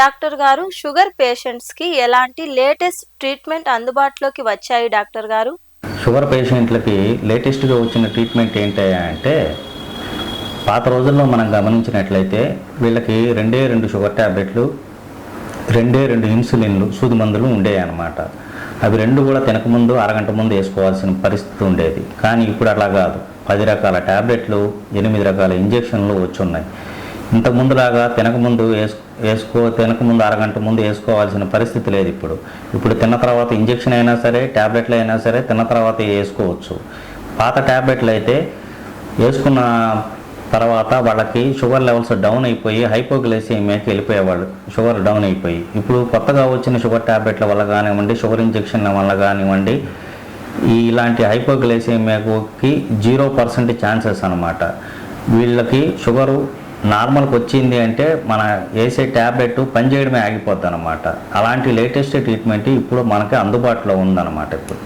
Doctor గారు sugar పేషెంట్స్కి ఎలాంటి లేటెస్ట్ ట్రీట్మెంట్ అందుబాటులోకి వచ్చాయి డాక్టర్ గారు? షుగర్ పేషెంట్లకి లేటెస్ట్గా వచ్చిన ట్రీట్మెంట్ ఏంటి అంటే పాత రోజుల్లో మనం గమనించినట్లయితే వీళ్ళకి రెండే రెండు షుగర్ ట్యాబ్లెట్లు రెండే రెండు ఇన్సులిన్లు సూది మందులు ఉండేవి అన్నమాట. అవి రెండు కూడా తినకముందు అరగంట ముందు వేసుకోవాల్సిన పరిస్థితి ఉండేది. కానీ ఇప్పుడు అలా కాదు. పది రకాల ట్యాబ్లెట్లు ఎనిమిది రకాల ఇంజెక్షన్లు వచ్చున్నాయి. ఇంతకుముందులాగా తినకముందు వేసు వేసుకో తినకముందు అరగంట ముందు వేసుకోవాల్సిన పరిస్థితి లేదు ఇప్పుడు. ఇప్పుడు తిన్న తర్వాత ఇంజెక్షన్ అయినా సరే ట్యాబ్లెట్లు అయినా సరే తిన్న తర్వాత వేసుకోవచ్చు. పాత ట్యాబ్లెట్లు అయితే వేసుకున్న తర్వాత వాళ్ళకి షుగర్ లెవెల్స్ డౌన్ అయిపోయి హైపోగ్లైసీమియాకి వెళ్ళిపోయేవాళ్ళు. షుగర్ డౌన్ అయిపోయి. ఇప్పుడు కొత్తగా వచ్చిన షుగర్ ట్యాబ్లెట్ల వల్ల కానివ్వండి షుగర్ ఇంజెక్షన్ల వల్ల కానివ్వండి ఈ ఇలాంటి హైపోగ్లైసీమియాకి జీరో పర్సెంట్ ఛాన్సెస్ అనమాట వీళ్ళకి షుగరు నార్మల్కి వచ్చింది అంటే మన వేసే ట్యాబ్లెట్ పనిచేయడమే ఆగిపోద్ది అనమాట అలాంటి లేటెస్ట్ ట్రీట్మెంట్ ఇప్పుడు మనకి అందుబాటులో ఉందన్నమాట ఇప్పుడు.